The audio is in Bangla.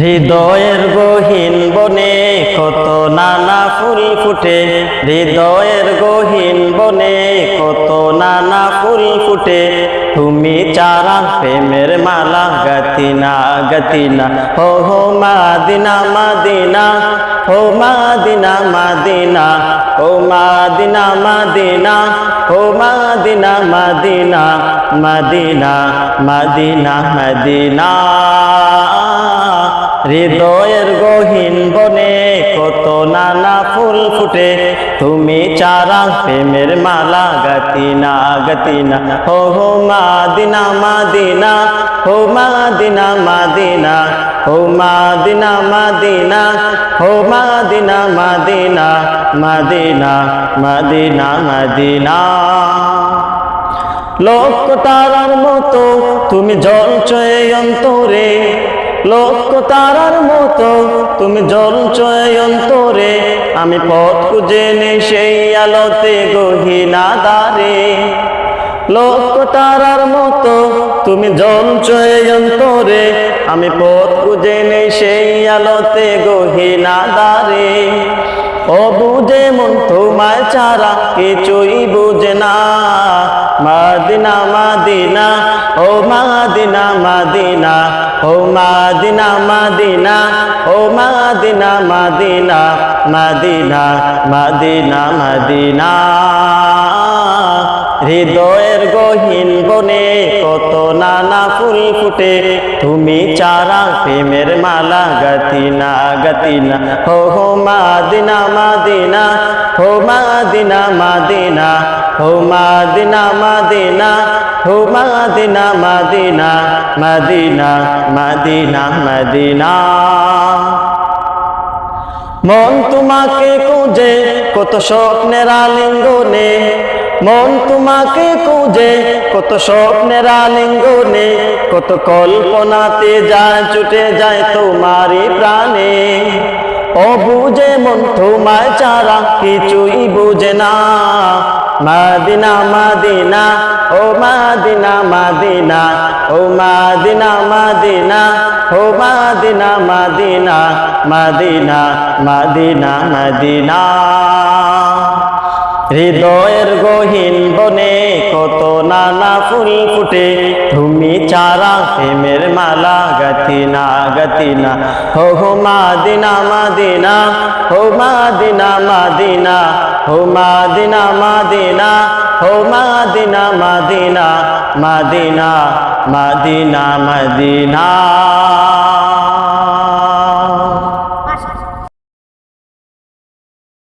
হৃদয়ের গহীন বনে কত নানা ফুল ফুটে। হৃদয়ের গহীন বনে কত নানা ফুল ফুটে। তুমি চারা প্রেমের মালা গতিনা গতিনা হো হো মাদিনা মাদিনা হো মাদিনা মাদিনা। ও মাদিনা মাদিনা, ও মাদিনা মাদিনা। মাদিনা মাদিনা মাদিনা। ফুটে তুমি চারা প্রেমের মালা গতিনা গতিনা হো হো, মাদিনা মাদিনা, হো, মাদিনা মাদিনা। হো, মাদিনা মাদিনা, হো, মাদিনা মাদিনা মাদিনা মাদিনা মাদিনা। লক্ষ তারার মতো, তুমি জলচয়ে অন্তরে। লক্ষ তারার মতো, তুমি জলচয়ে অন্তরে। আমি পথ খুঁজে নেই সেই আলোতে গহিনা দারে লক্ষ তারার মতো, তুমি জলচয়ে অন্তরে। আমি পথ খুঁজে নেই সেই আলোতে গহিনা দারে ও বুঝে মন তোমায় চারা কিছুই বুঝে না। মাদিনা মাদিনা, ও মাদিনা মাদিনা ও মাদিনা মাদিনা, ও মাদিনা মাদিনা মাদিনা মাদিনা মাদিনা। হৃদয়ের গহীন বনে কত নানা ফুল ফুটে, তুমি চারা প্রেমের মালা গতিনা গতিনা হো হো মাদিনা মাদিনা হো মাদিনা মাদিনা হো মাদিনা মাদিনা, হো মাদিনা মাদিনা মাদিনা মাদিনা মাদিনা। মন তোমাকে খুঁজে, কত স্বপ্নের আলিঙ্গনে। মন তোমাকে খুঁজে, কত স্বপ্নের আলিঙ্গনে। কত কল্পনাতে যায়, ছুটে যায় তোমারই প্রাণে। অবুঝে মন তোমায় চারা কিছুই বুঝে না। মাদিনা মাদিনা, ও মাদিনা মাদিনা, ও মাদিনা মাদিনা, ও মাদিনা মাদিনা মাদিনা মাদিনা মাদিনা। হৃদয়ের গহীন বনে কত নানা ফুল ফুটে চারা প্রেমের মালা গতিনা গতিনা হো হো মাদিনা মাদিনা হো মাদিনা মাদিনা হো মাদিনা মাদিনা হো মাদিনা মাদিনা মাদিনা মাদিনা মাদিনা